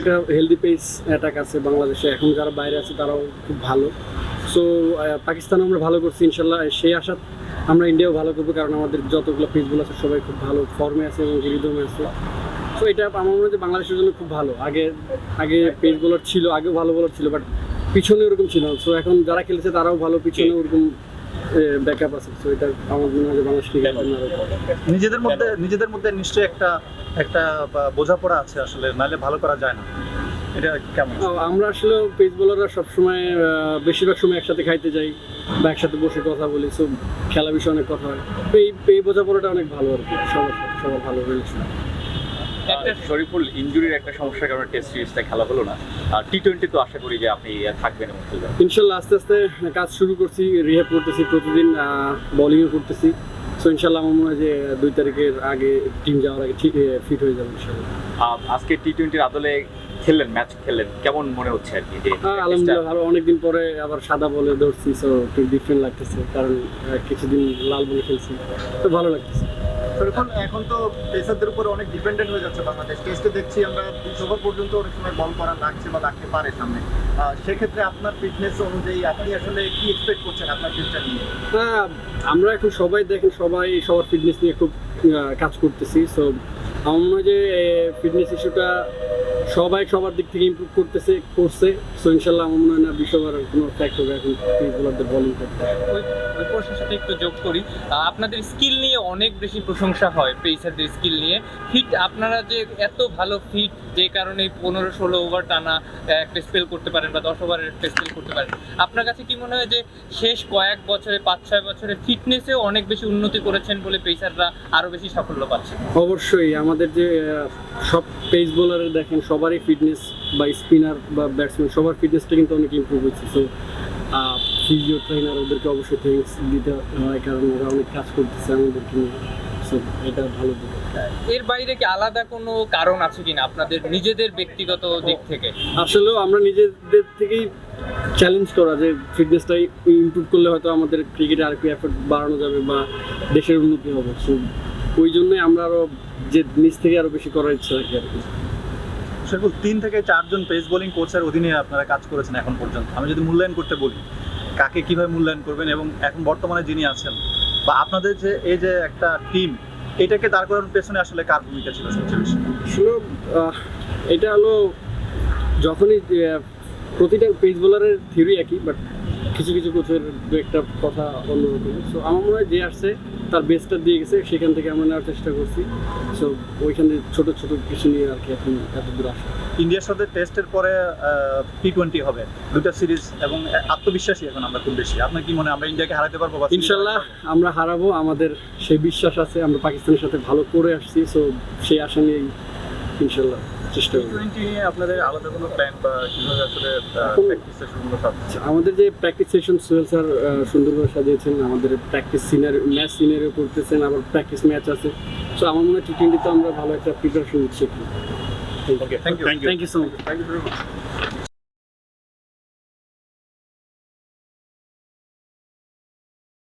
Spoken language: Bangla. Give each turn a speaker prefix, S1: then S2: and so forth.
S1: একটা হেলদি পেস অ্যাটাক আছে বাংলাদেশে। এখন যারা বাইরে আছে তারাও খুব ভালো। সো পাকিস্তান আমরা ভালো করছি ইনশাল্লাহ। সেই আশা আমরা ইন্ডিয়াও ভালো করব কারণ আমাদের যতগুলো পেজগুলো আছে সবাই খুব ভালো ফর্মে আছে এবং রিদমে আছে। সো এটা আমার মনে হয় বাংলাদেশের জন্য খুব ভালো। আগে আগে পেজগুলোর ছিল আগেও ভালো বলার ছিল বাট পিছনে ওরকম ছিল সো এখন যারা খেলেছে তারাও ভালো পিছনে ওরকম ব্যাকআপ আছে। এটা আমার মনে হয়
S2: নিজেদের মধ্যে নিজেদের মধ্যে নিশ্চয়ই একটা একটা বোঝাপড়া আছে আসলে নাহলে ভালো করা যায় না। এটা কেমন?
S1: আমরা আসলে পেজ বোলাররা সবসময় বেশিরভাগ সময় একসাথে খাইতে যাই বা একসাথে বসে কথা বলি খেলা বিষয়ে অনেক কথা হয়। তো এই এই বোঝাপড়াটা অনেক ভালো আর কি সবার সবার ভালো রিলেশন
S3: শরীফুল ইনজুরির একটা সমস্যার কারণে টেস্ট সিরিজটা খেলা হলো না। আর টি টোয়েন্টি তো আশা করি যে আপনি থাকবেন এবং
S1: ইনশাল্লাহ আস্তে আস্তে কাজ শুরু করছি রিহ্যাব করতেছি প্রতিদিন বোলিংও করতেছি। সো ইনশাল্লাহ আমার মনে হয় যে দুই তারিখের আগে টিম যাওয়ার আগে ঠিক ফিট হয়ে যাবে ইনশাল্লাহ।
S3: আজকে টি টোয়েন্টির আদলে খেললেন ম্যাচ খেললেন কেমন মনে হচ্ছে আর কি?
S1: হ্যাঁ আলহামদুলিল্লাহ ভালো। অনেকদিন পরে আবার সাদা বলে ধরছি সো একটু ডিফারেন্ট লাগতেছে কারণ কিছুদিন লাল বলে খেলছি। তো ভালো লাগতেছে।
S4: শরীফুল এখন তো পেসারদের উপর অনেক ডিপেন্ডেন্ট হয়ে যাচ্ছে বাংলাদেশ। টেস্টে দেখছি আমরা বিশ ওভার পর্যন্ত অনেক সময় বল করা লাগছে বা লাগতে পারে সামনে। সেক্ষেত্রে আপনার ফিটনেস অনুযায়ী আপনি আসলে কি এক্সপেক্ট করছেন আপনার ফিউচার নিয়ে?
S1: হ্যাঁ আমরা এখন সবাই দেখেন, সবাই সবার ফিটনেস নিয়ে খুব কাজ করতেছি। সো আমার মনে হয় যে ফিটনেস ইস্যুটা সবাই সবার দিক থেকে ইমপ্রুভ করতেছে করছে। সো ইনশাল্লাহ আমার মনে হয় না বিশ্ববার কোনো ফ্যাক্ট হবে এখন বোলারদের বলিং করতে
S5: ওই প্রশ্নের সাথে একটু যোগ করি। আপনাদের স্কিল নিয়ে অনেক বেশি প্রশংসা হয় পেসারদের স্কিল নিয়ে। ফিট আপনারা যে এত ভালো ফিট যে কারণে পনেরো ষোলো ওভার টানা একটা স্পেল করতে পারেন বা দশ ওভারের একটা স্পেল করতে পারেন। আপনার কাছে কি মনে হয় যে শেষ কয়েক বছরে পাঁচ ছয় বছরে ফিটনেসেও অনেক বেশি উন্নতি করেছেন বলে পেসাররা আরও বেশি সাফল্য পাচ্ছে?
S1: অবশ্যই আমাদের যে সব পেস বোলারের দেখেন সবারই ফিটনেস বা স্পিনার বা ব্যাটসম্যান সবার ফিটনেসটা কিন্তু অনেক ইমপ্রুভ হচ্ছে সো ফিজিও ট্রেনার ওদেরকে অবশ্যই থ্যাঙ্কস দিতে হয় কারণ ওরা অনেক কাজ করতেছে আমাদেরকে নিয়ে। সো এটা ভালো দিক।
S5: এর বাইরে কি আলাদা কোনো কারণ আছে কিনা আপনাদের নিজেদের ব্যক্তিগত দিক থেকে?
S1: আসলেও আমরা নিজেদের থেকেই চ্যালেঞ্জ করা যে ফিটনেসটা ইমপ্রুভ করলে হয়তো আমাদের ক্রিকেটে আর একটু এফোর্ট বাড়ানো যাবে বা দেশের উন্নতি হবে। সো ওই জন্যই আমরা আরও যে নিজ থেকে আরও বেশি করার ইচ্ছা রাখি আর কি।
S2: শরীফুল তিন থেকে চারজন পেস বোলিং কোচের অধীনে আপনারা কাজ করেছেন এখন পর্যন্ত। আমি যদি মূল্যায়ন করতে বলি কাকে কীভাবে মূল্যায়ন করবেন এবং এখন বর্তমানে যিনি আছেন বা আপনাদের যে এই যে একটা টিম এটাকে দাঁড় করানোর পেছনে আসলে কার ভূমিকা ছিল সবচেয়ে বেশি?
S1: আসলে এটা হলো যখনই প্রতিটা পেস বোলারের থিওরি একই বাট কিছু কিছু কোচের দু একটা কথা অন্যরকম। সো আমার মনে হয় যে আসছে তার বেস্টটা দিয়ে গেছে সেখান থেকে আমরা নেওয়ার চেষ্টা করছি। সো ওইখানে ছোট ছোট কিছু নিয়ে আর কি এখন এত দূর আসা।
S2: ইন্ডিয়ার সাথে টেস্টের পরে টি টোয়েন্টি হবে। দুটা সিরিজ এবং আত্মবিশ্বাসী এখন আমরা খুব বেশি। আপনার কি মনে হয় আমরা ইন্ডিয়াকে হারাতে পারব
S1: ইনশাল্লাহ আমরা হারাবো। আমাদের সেই বিশ্বাস আছে আমরা পাকিস্তানের সাথে ভালো করে আসছি। সো সেই আশা নিয়েই ইনশাল্লাহ। চেষ্টা
S2: করি নিয়ে আপনাদের আলাদা কোনো প্ল্যান বা কীভাবে আসলে প্র্যাকটিস সেশনগুলো থাকছে?
S1: আচ্ছা, আমাদের যে প্র্যাকটিস সেশন সোহেল স্যার সুন্দরভাবে সাজিয়েছেন আমাদের প্র্যাকটিস সিনারি ম্যাচ সিনারিও করতেছেন আবার প্র্যাকটিস ম্যাচ আছে। সো আমার মনে হয় টি টোয়েন্টিতে আমরা ভালো একটা প্রিপারেশন নিচ্ছি
S2: okay thank you
S1: thank you so much
S4: thank you very much